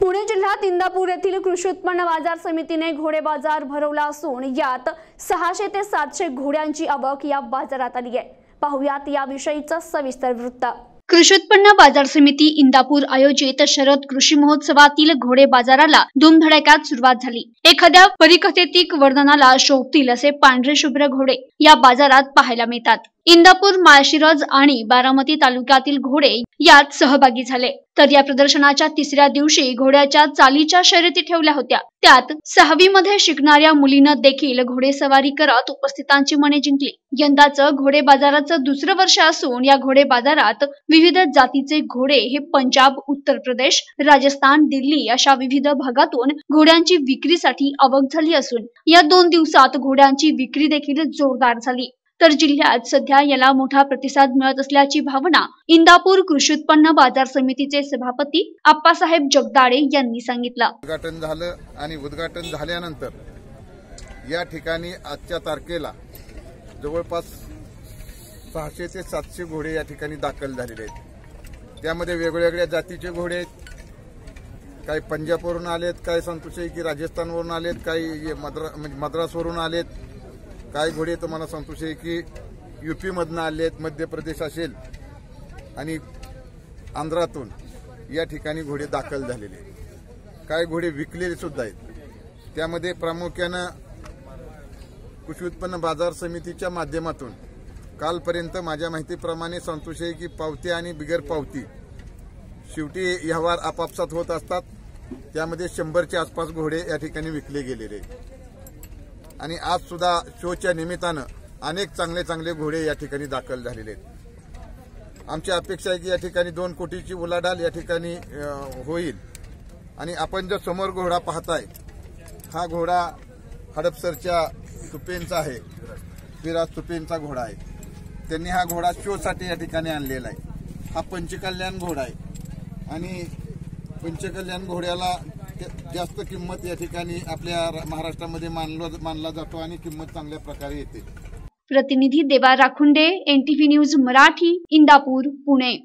पुणे जिल्ह्यात इंदापूर येथील कृषी उत्पन्न बाजार समितीने घोडे बाजार भरवला असून यात सहाशे ते सातशे घोड्यांची आवक या बाजारात आली आहे. पाहुयात याविषयीचं सविस्तर वृत्त. कृषी उत्पन्न बाजार समिती इंदापूर आयोजित शरद कृषी महोत्सवातील घोडे बाजाराला धुमधडक्यात सुरुवात झाली. एखाद्या परिकथेतिक वर्णनाला शोभतील असे पांढरे शुभ्र घोडे या बाजारात पाहायला मिळतात. इंदापूर माळशिरज आणि बारामती तालुक्यातील घोडे यात सहभागी झाले. तर या प्रदर्शनाच्या तिसऱ्या दिवशी घोड्याच्या चालीच्या शर्यती ठेवल्या होत्या. त्यात सहावी मध्ये शिकणाऱ्या मुलीनं देखील घोडेसवारी करत उपस्थितांची मने जिंकली. यंदाचं घोडे बाजाराचं दुसरं वर्ष असून या घोडे बाजारात विविध जातीचे घोडे हे पंजाब उत्तर प्रदेश राजस्थान दिल्ली अशा विविध भागातून घोड्यांची विक्रीसाठी आवक झाली असून या दोन दिवसात घोड्यांची विक्री देखील जोरदार झाली. तर जिल्ह्यात सध्या याला मोठा प्रतिसाद मिळत असल्याची भावना इंदापूर कृषी उत्पन्न बाजार समितीचे सभापती आप्पासाहेब जगदाळे यांनी सांगितलं. उद्घाटन झालं आणि उद्घाटन झाल्यानंतर या ठिकाणी आजच्या तारखेला जवळपास सहाशे ते सातशे घोडे या ठिकाणी दाखल झालेले आहेत. त्यामध्ये वेगवेगळ्या जातीचे घोडे आहेत. काही पंजाबवरून आलेत काही संतोष आहे की राजस्थानवरून आलेत काही मद्रा म्हणजे मद्रासवरून आलेत. काही घोडे तुम्हाला संतोष आहे की युपीमधनं आहेत मध्य प्रदेश असेल आणि आंध्रातून या ठिकाणी घोडे दाखल झालेले काही घोडे विकलेले सुद्धा आहेत. त्यामध्ये प्रामुख्यानं कृषी उत्पन्न बाजार समितीच्या माध्यमातून कालपर्यंत माझ्या माहितीप्रमाणे संतोष आहे की पावती आणि बिगर पावती शेवटी व्यवहार आपापसात होत असतात. त्यामध्ये शंभरच्या आसपास घोडे या ठिकाणी विकले गेलेले आहेत. आणि आज सुद्धा शोच्या निमित्तानं अनेक चांगले चांगले घोडे या ठिकाणी दाखल झालेले आहेत. आमची अपेक्षा आहे की या ठिकाणी दोन कोटीची उलाढाल या ठिकाणी होईल. आणि आपण जो समोर घोडा पाहताय हा घोडा हडपसरच्या तुपेंचा आहे. विराज तुपेंचा घोडा आहे. त्यांनी हा घोडा शोसाठी या ठिकाणी आणलेला आहे. हा पंचकल्याण घोडा आहे. आणि पंचकल्याण घोड्याला जास्त किंमत या ठिकाणी आपल्या महाराष्ट्रामध्ये मानलो मानला जातो आणि किंमत चांगल्या प्रकारे येते. प्रतिनिधी देवा राखुंडे एनटीव्ही न्यूज मराठी इंदापूर पुणे.